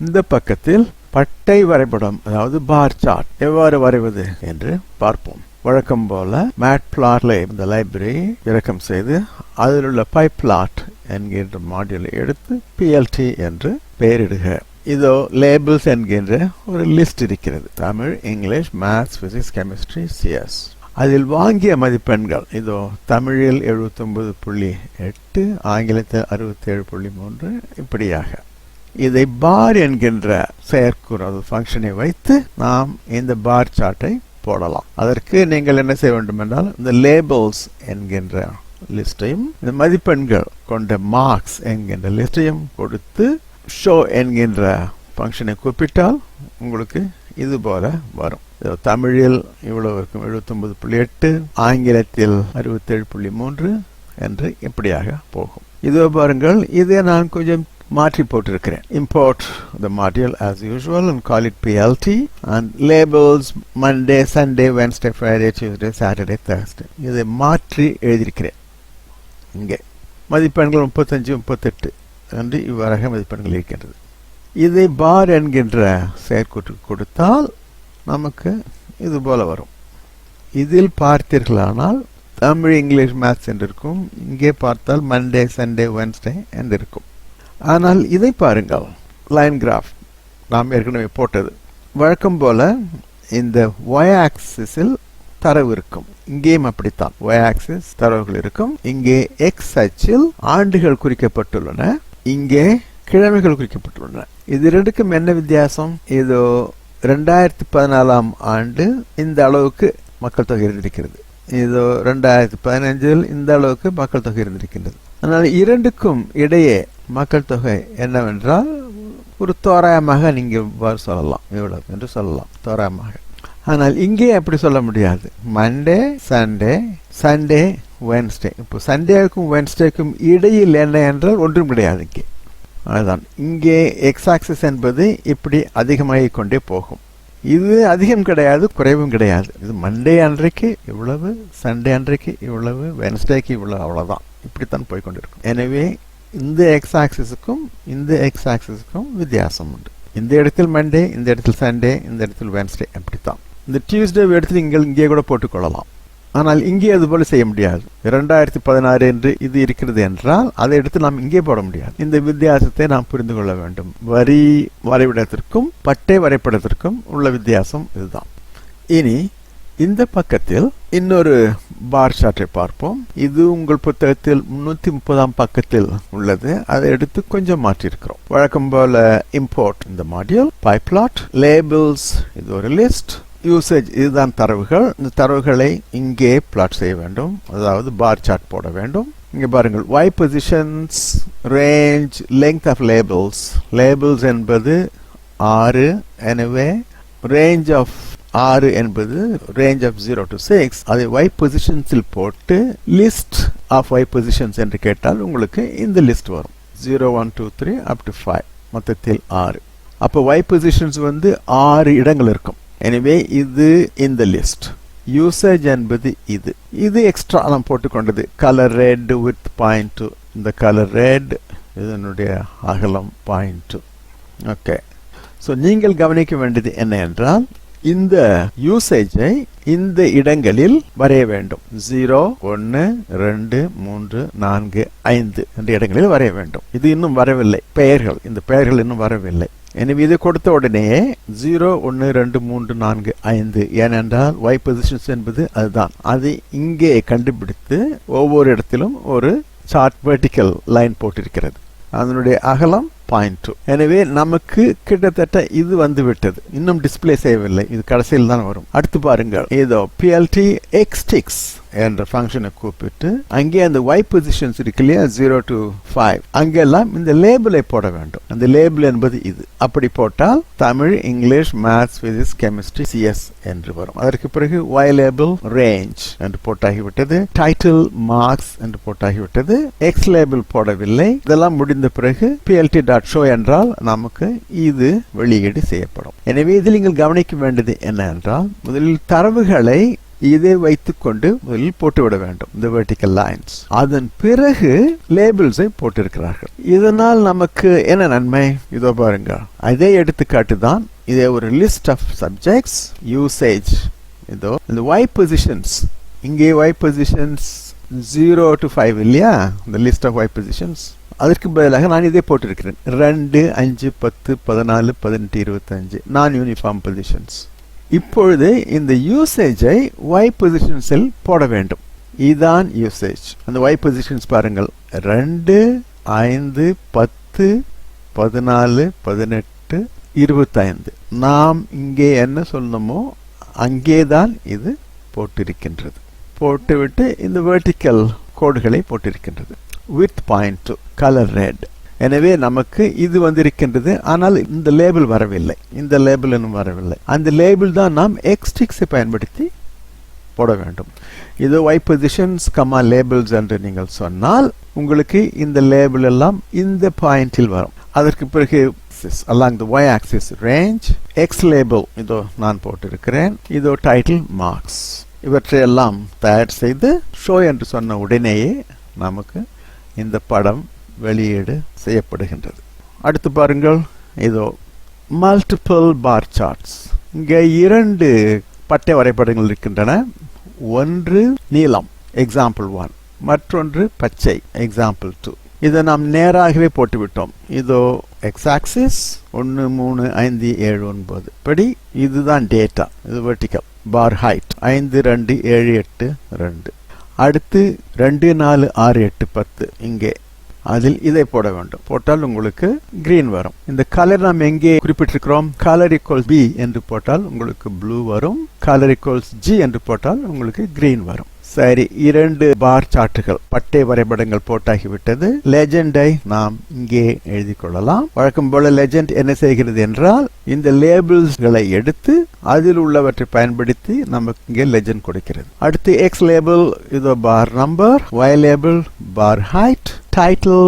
இந்த பக்கத்தில் பட்டை வரைபடம் அதாவது பார் சார்ட் எவ்வாறு வரைவது என்று பார்ப்போம். வழக்கம் போல மேட் பிளாட்ல இந்த லைப்ரரி இறக்கம் செய்து அதில் உள்ள பை பிளாட் என்கின்ற மாடியூலை எடுத்து பிஎல்டி என்று பெயரிடுக. இதோ லேபிள்ஸ் என்கின்ற ஒரு லிஸ்ட் இருக்கிறது. Tamil English maths physics chemistry CS அதில் வாங்கிய மதிப்பெண்கள் இதோ தமிழில் எழுபத்தொன்பது புள்ளி எட்டு ஆங்கிலத்தில் அறுபத்தேழு புள்ளி மூன்று இப்படியாக. இதை பார் என்கின்ற செயற்கூறு அது ஃபங்க்ஷனை வைத்து நாம் இந்த பார் சார்ட்டை போடலாம். அதற்கு நீங்கள் என்ன செய்ய வேண்டும் என்றால் இந்த லேபிள்ஸ் என்கின்ற லிஸ்டையும் இந்த மதிப்பெண்கள் கொண்ட மார்க்ஸ் என்கின்ற லிஸ்டையும் கொடுத்து ஷோ என்கின்ற ஃபங்க்ஷனை குறிப்பிட்டால் உங்களுக்கு இது போல வரும். தமிழில் இவ்வளவு இருக்கும். எழுபத்தொன்பது புள்ளி எட்டு ஆங்கிலத்தில் அறுபத்தேழு புள்ளி மூன்று என்று இப்படியாக போகும். இதோ பாருங்கள் இதை நான் கொஞ்சம் மாற்றி போட்டிருக்கிறேன். Import the module as usual and call it PLT and labels Monday Sunday Wednesday Friday Tuesday Saturday Thursday. இதை மாற்றி எழுதியிருக்கிறேன். இங்கே. மதிப்பெண்கள் முப்பத்தஞ்சு முப்பத்தெட்டு. என்று இவ்வாறாக மதிப்பெண்கள் இருக்கின்றது. இதை பார் என்கின்ற செயற்கூற்று கொடுத்தால் நமக்கு இது போல வரும். இதில் பார்த்தீர்களானால் தமிழ் இங்கிலீஷ் மேத்ஸ் என்று இருக்கும் இங்கே பார்த்தால் மண்டே சண்டே வென்ஸ்டே என்று இருக்கும் ஆனால் இதை பாருங்கள். லைன் கிராஃப் நாம் ஏற்கனவே போட்டது. வழக்கம் போல இந்த ஒய் ஆக்சிஸில் தரவு இருக்கும். இங்கேயும் அப்படித்தான். ஒய் ஆக்சிஸ் தரவுகள் இருக்கும். இங்கே எக்ஸ் அச்சில் ஆண்டுகள் குறிக்கப்பட்டுள்ளன. இங்கே கிழமைகள் குறிக்கப்பட்டுள்ளன. இது ரெண்டுக்கும் என்ன வித்தியாசம்? இதோ ரெண்டாயிரத்தி பதினாலாம் ஆண்டு இந்த அளவுக்கு மக்கள் தொகை இருந்திருக்கிறது. இதோ ரெண்டாயிரத்தி பதினஞ்சில் இந்த அளவுக்கு மக்கள் தொகை இருந்திருக்கின்றது. ஆனால் இரண்டுக்கும் இடையே மக்கள் தொகை என்னவென்றால் ஒரு தோராயமாக நீங்கள் சொல்லலாம் இவ்வளவு என்று சொல்லலாம் தோராயமாக. ஆனால் இங்கே அப்படி சொல்ல முடியாது. மண்டே சண்டே சண்டே வென்ஸ்டே இப்போ சண்டேக்கும் வென்ஸ்டேக்கும் இடையில் என்ன என்றால் ஒன்றும் கிடையாது இங்கே. அதுதான் இங்கே எக்ஸ் ஆக்சிஸ் என்பது இப்படி அதிகமாகி கொண்டே போகும். இது அதிகம் கிடையாது குறைவும் கிடையாது. இது மண்டே அன்றைக்கு இவ்வளவு சண்டே அன்றைக்கு இவ்வளவு வென்ஸ்டேக்கு இவ்வளவு அவ்வளோதான் இப்படித்தான் போய்கொண்டிருக்கும் எனவே இந்த எக்ஸ் ஆக்சிஸுக்கும் இந்த எக்ஸ் ஆக்சிஸுக்கும் வித்தியாசம் உண்டு இந்த இடத்தில் மண்டே இந்த இடத்தில் சண்டே இந்த இடத்தில் வென்ஸ்டே அப்படித்தான். இந்த டியூஸ்டே எடுத்து இங்கே இங்கே கூட போட்டுக்கொள்ளலாம். ஆனால் இங்கே அது போல செய்ய முடியாது. இரண்டாயிரத்தி பதினாறு என்று இது இருக்கிறது என்றால் அதை எடுத்து நாம் இங்கே போட முடியாது. இந்த வித்தியாசத்தை நாம் புரிந்து கொள்ள வேண்டும். வரி வரைபடத்திற்கும் பட்டை வரைபடத்திற்கும் உள்ள வித்தியாசம் இதுதான். இனி இந்த பக்கத்தில் இன்னொரு பார் சார்ட்டை பார்ப்போம். இது உங்கள் புத்தகத்தில் முன்னூத்தி முப்பதாம் பக்கத்தில் உள்ளது. அதை எடுத்து கொஞ்சம் மாற்றிருக்கிறோம் வழக்கம் போல இம்போர்ட் இந்த மாடியூல் பைப்லாட் லேபிள்ஸ் இது ஒரு லிஸ்ட் யூசேஜ் இதுதான் தரவுகள். இந்த தரவுகளை இங்கே பிளாட் செய்ய வேண்டும். அதாவது பார் சார்ட் போட வேண்டும். இங்கே பாருங்கள் y positions range length of labels labels என்பது ஆறு. எனவே ரேஞ்ச் ஆஃப் ஆறு என்பது range of zero to six அதை ஒய் பொசிஷன்ஸில் போட்டு லிஸ்ட் ஆஃப் ஒய் பொசிஷன்ஸ் என்று கேட்டால் உங்களுக்கு இந்த லிஸ்ட் வரும். Zero one two three up to five மொத்தத்தில் ஆறு. அப்போ ஒய் பொசிஷன்ஸ் வந்து ஆறு இடங்கள் இருக்கும். எனவே இது இந்த லிஸ்ட் யூசேஜ் என்பது இது. இது எக்ஸ்ட்ரா நான் போட்டுக்கொண்டது. Colour red with point two இந்த கலர் ரெட் இதனுடைய அகலம் பாயிண்ட் டூ ஓகே ஸோ நீங்கள் கவனிக்க வேண்டியது என்ன என்றால் இந்த யூசேஜை இந்த இடங்களில் வரைய வேண்டும். ஜீரோ ஒன்று ரெண்டு மூன்று நான்கு ஐந்து என்ற இடங்களில் வரைய வேண்டும். இது இன்னும் வரவில்லை. பெயர்கள். இந்த பெயர்கள் இன்னும் வரவில்லை. எனவே இது கொடுத்த உடனேயே ஜீரோ ஒன்று ரெண்டு மூன்று நான்கு ஐந்து ஏனென்றால் ஒய் பொசிஷன்ஸ் என்பது அதுதான். அதை இங்கே கண்டுபிடித்து ஒவ்வொரு இடத்திலும் ஒரு சார்ட் வெர்டிக்கல் லைன் போட்டிருக்கிறது. அதனுடைய அகலம் பாயிண்ட் டூ எனவே நமக்கு கிட்டத்தட்ட இது வந்து விட்டது இன்னும் டிஸ்பிளே செய்யவில்லை. இது கடைசியில் தான் வரும். அடுத்து பாருங்கள். ஏதோ பிஎல்டி எக்ஸ்டிக்ஸ் என்ற ஃபங்க்ஷனை கூப்பிட்டு அங்கே அந்த ஒய் பொசிஷன்ஸ் இருக்கு இல்லையா? ஜீரோ டு ஃபைவ் அங்கெல்லாம் இந்த லேபிளை போட வேண்டும். அந்த லேபிள் என்பது இது. அப்படி போட்டால் Tamil English maths physics chemistry CS என்று வரும். அதற்கு பிறகு ஒய் லேபிள் ரேஞ்ச் என்று போட்டாகிவிட்டது. டைட்டில் மார்க்ஸ் என்று போட்டாகிவிட்டது. எக்ஸ் லேபிள் போடவில்லை. இதெல்லாம் முடிந்த பிறகு பிஎல்டி டாட் ஷோ என்றால் நமக்கு இது வெளியீடு செய்யப்படும். எனவே இதில் நீங்கள் கவனிக்க வேண்டியது என்ன என்றால் முதலில் தரவுகளை இதை வைத்துக்கொண்டு முதலில் போட்டுவிட வேண்டும். இந்த வெர்டிக்கல் லைன்ஸ் அதன் பிறகு லேபிள்ஸை போட்டிருக்கிறார்கள். இதனால் நமக்கு என்ன நன்மை? இதோ பாருங்க. அதே எடுத்துக்காட்டு தான் இதே ஒரு லிஸ்ட் ஆஃப் சப்ஜெக்ட்ஸ் யூசேஜ் இதோ இந்த ஒய் பொசிஷன்ஸ் இங்கே y positions zero to five இல்லையா? இந்த லிஸ்ட் ஆஃப் ஒய் பொசிஷன்ஸ் அதற்கு பதிலாக நான் இதே போட்டிருக்கிறேன். ரெண்டு அஞ்சு பத்து பதினாலு பதினெட்டு இருபத்தஞ்சு. நான் யூனிஃபார்ம் பொசிஷன்ஸ் இப்பொழுது இந்த யூசேஜை ஒய் பொசிஷன்ஸில் போட வேண்டும். இதுதான் யூசேஜ் அந்த ஒய் பொசிஷன்ஸ் பாருங்கள். ரெண்டு ஐந்து பத்து பதினாலு பதினெட்டு இருபத்தைந்து. நாம் இங்கே என்ன சொல்லணுமோ அங்கேதான் இது போட்டிருக்கின்றது. போட்டுவிட்டு இந்த வெர்டிக்கல் கோடுகளை போட்டிருக்கின்றது. வித் பாயிண்ட் கலர் ரெட் எனவே நமக்கு இது வந்திருக்கின்றது ஆனால் இந்த லேபிள் வரவில்லை. இந்த லேபிள் இன்னும் வரவில்லை. அந்த லேபிள் தான் நாம் எக்ஸ்டிக்ஸை பயன்படுத்தி போட வேண்டும். இது ஒய் பொசிஷன்ஸ் கமா லேபிள்ஸ் என்று நீங்கள் சொன்னால் உங்களுக்கு இந்த லேபிள் எல்லாம் இந்த பாயிண்டில் வரும். அதற்கு பிறகு along the y axis range x label இதோ நான் போட்டிருக்கிறேன். இதோ டைட்டில் மார்க்ஸ் இவற்றையெல்லாம் தயார் செய்து ஷோ என்று சொன்ன உடனேயே நமக்கு இந்த படம் வெளியீடு செய்யப்படுகின்றது. அடுத்து பாருங்கள் இதோ மல்டிபிள் பார் சார்ட்ஸ் இங்கே இரண்டு பட்டை வரைபடங்கள் இருக்கின்றன. ஒன்று நீலம் எக்ஸாம்பிள் ஒன் மற்றொன்று பச்சை எக்ஸாம்பிள் டூ இதை நாம் நேராகவே போட்டுவிட்டோம். இதோ எக்ஸ் ஆக்சிஸ் ஒன்று மூணு ஐந்து ஏழு ஒன்பது. படி இதுதான் டேட்டா இது வெர்டிக்கல் பார் ஹைட் ஐந்து ரெண்டு ஏழு எட்டு ரெண்டு. அடுத்து ரெண்டு நாலு ஆறு எட்டு பத்து இங்கே. அதில் இதை போட வேண்டும். போட்டால் உங்களுக்கு கிரீன் வரும். இந்த கலர் நாம் எங்கே குறிப்பிட்டிருக்கிறோம்? கலர் ஈக்குவல்ஸ் பி என்று போட்டால் உங்களுக்கு ப்ளூ வரும். கலர் ஈக்குவல்ஸ் ஜி என்று போட்டால் உங்களுக்கு கிரீன் வரும். சரி இரண்டு பார் சார்ட்டுகள் பட்டை வரைபடங்கள் போட்டாகிவிட்டது. லெஜெண்டை நாம் இங்கே எழுதி கொள்ளலாம் வழக்கம் போல லெஜெண்ட் என்ன செய்கிறது என்றால் இந்த லேபிள்ஸ்களை எடுத்து அதில் உள்ளவற்றை பயன்படுத்தி நமக்கு இங்கே லெஜெண்ட் கொடுக்கிறது. அடுத்து எக்ஸ் லேபிள் இதோ பார் நம்பர் ஒய் லேபிள் பார் ஹைட் டைட்டில்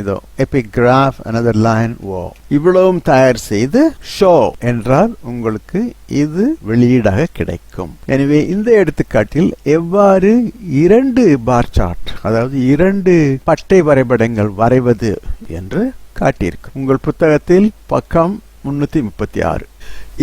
இதோ எபிகிராஃப் அனதர் லைன் ஓ இவ்வளவும் தயார் செய்து ஷோ என்றால் உங்களுக்கு இது வெளியீடாக கிடைக்கும். எனவே இந்த எடுத்துக்காட்டில் எவ்வாறு இரண்டு பார் சார்ட் அதாவது இரண்டு பட்டை வரைபடங்கள் வரைவது என்று காட்டியிருக்கு. உங்கள் புத்தகத்தில் பக்கம் முன்னூத்தி முப்பத்தி ஆறு.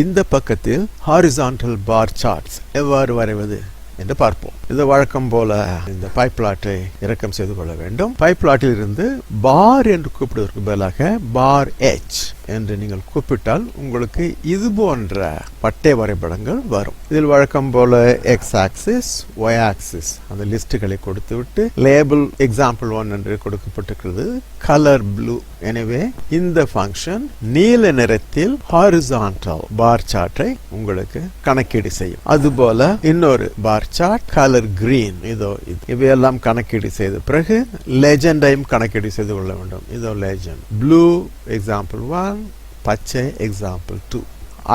இந்த பக்கத்தில் ஹாரிசான்டல் பார் சார்ட்ஸ் எவ்வாறு வரைவது? என்று பார்ப்போம். இது வழக்கம் போல இந்த பைப்லாட்டை இறக்கம் செய்து கொள்ள வேண்டும். பைப்லாட்டில் இருந்து பார் என்று கூப்பிடுவதற்கு பதிலாக பார் எச் என்று நீங்கள் கூப்பிட்டால் உங்களுக்கு இது போன்ற பட்டை வரைபடங்கள் வரும். இதில் வழக்கம் போல எக்ஸ் ஆக்சிஸ் ஒய் ஆக்சிஸ் அந்த லிஸ்டுகளை கொடுத்து விட்டு லேபிள் எக்ஸாம்பிள் ஒன் என்று கொடுக்கப்பட்டிருக்கிறது. கலர் ப்ளூ எனவே இந்த ஃபங்க்ஷன் நீல நிறத்தில் ஹாரிசான்டல் பார் சார்ட்டை உங்களுக்கு கணக்கீடு செய்யும். அதுபோல இன்னொரு பார் சார்ட் கலர் கிரீன் இதோ இது. இவையெல்லாம் கணக்கீடு செய்த பிறகு லெஜெண்டையும் கணக்கீடு செய்து கொள்ள வேண்டும். இதோ லெஜெண்ட் ப்ளூ எக்ஸாம்பிள் ஒன் பச்சை எக்ஸாம்பிள் டூ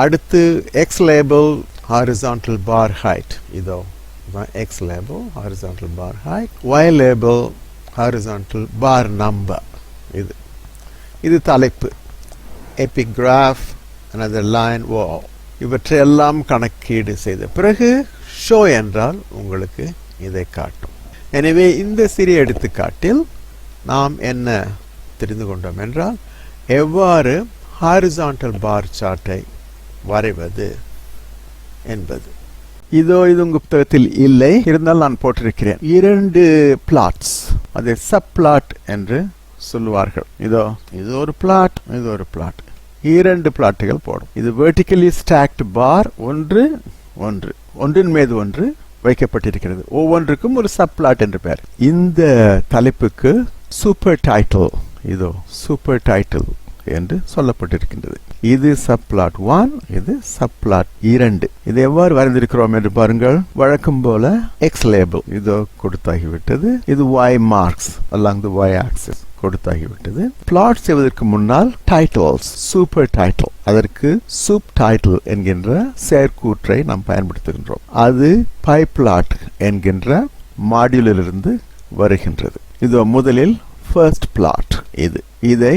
அடுத்து x label horizontal bar height இதோ x label horizontal bar height y label horizontal bar number இது இது தலைப்பு. எபிகிராஃப் அனதர் லைன் ஓ இவற்றையெல்லாம் கணக்கீடு செய்த பிறகு ஷோ என்றால் உங்களுக்கு இதை காட்டும். எனவே இந்த சிறிய எடுத்துக்காட்டில் நாம் என்ன தெரிந்து கொண்டோம் என்றால் எவ்வாறு ஹாரிசான்டல் பார் சார்ட்டை வரைவது என்பது. இதோ இது உங்கள் புத்தகத்தில் இல்லை. இருந்தால் நான் போட்டிருக்கிறேன். இரண்டு பிளாட்ஸ் அதை சப் பிளாட் என்று சொல்லுவார்கள். இதோ இது ஒரு பிளாட் இது ஒரு பிளாட் இரண்டு பிளாட்டுகள் போடும். இது வெர்டிக்கலி ஸ்டாக்ட் பார் ஒன்று ஒன்று. ஒன்றின் மீது ஒன்று வைக்கப்பட்டிருக்கிறது. ஒவ்வொன்றுக்கும் ஒரு சப் பிளாட் என்று பெயர். இந்த தலைப்புக்கு சூப்பர் டைட்டில் இதோ சூப்பர் டைட்டில் என்று சொல்லப்பட்டிருக்கின்றது. இது சப்ளாட் ஒன் இது சப்ளாட் இரண்டு. இது எவ்வாறு வரைந்திருக்கிறோம் என்று பாருங்கள். வழக்கம் போல எக்ஸ் லேபிள் இதோ கொடுத்தாகிவிட்டது. இது y marks along the y axis கொடுத்தாகிவிட்டது. Plot செய்வதற்கு முன்னால் டைட்டில்ஸ் சூப்பர் டைட்டில் அதற்கு சூப் டைட்டில் என்கின்ற செயற்கூற்றை நாம் பயன்படுத்துகின்றோம். அது பை பிளாட் என்கின்ற மாடியூலிலிருந்து வருகின்றது. இதோ முதலில் ஃபர்ஸ்ட் பிளாட் இது இதை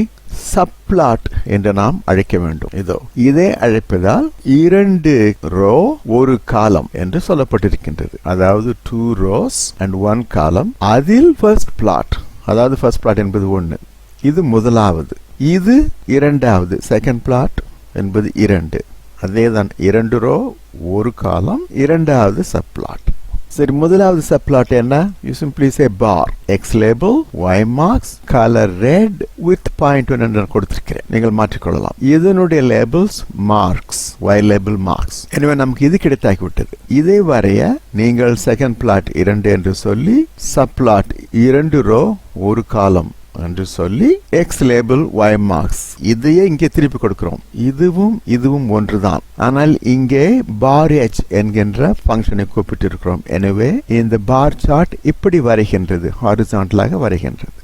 சப்ளாட் என்று நாம் அழைக்க வேண்டும். இதோ இதை அழைப்பதால் இரண்டு ரோ ஒரு காலம் என்று சொல்லப்பட்டிருக்கின்றது. அதாவது two rose and one column அதில் ஃபர்ஸ்ட் பிளாட் அதாவது ஃபர்ஸ்ட் பிளாட் என்பது ஒன்று இது முதலாவது இது இரண்டாவது செகண்ட் பிளாட் என்பது இரண்டு. அதேதான் இரண்டு ரோ ஒரு காலம் இரண்டாவது சப்ளாட் சரி முதலாவது சப்ளாட் என்ன? You simply say bar x label y marks colour red with point ஒன்று கொடுத்திருக்கிறேன். நீங்கள் மாற்றிக்கொள்ளலாம். இதனுடைய labels marks y label marks எனவே நமக்கு இது கிடைத்தாகிவிட்டது. இதை வரைய நீங்கள் செகண்ட் பிளாட் இரண்டு என்று சொல்லி சப்ளாட் இரண்டு ரோ ஒரு காலம் என்று சொல்லி எக்ஸ் லேபிள் ஒய் மார்க்ஸ் இதையே இங்கே திருப்பி கொடுக்கிறோம். இதுவும் இதுவும் ஒன்றுதான். ஆனால் இங்கே பார் எச் என்கின்ற ஃபங்க்ஷனை கூப்பிட்டிருக்கிறோம். எனவே இந்த பார் சார்ட் இப்படி வரைகின்றது. ஹாரிசான்டலாக வரைகின்றது.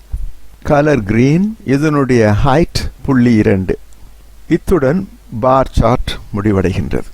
கலர் கிரீன் இதனுடைய ஹைட் புள்ளி இரண்டு. இத்துடன் பார் சார்ட் முடிவடைகின்றது.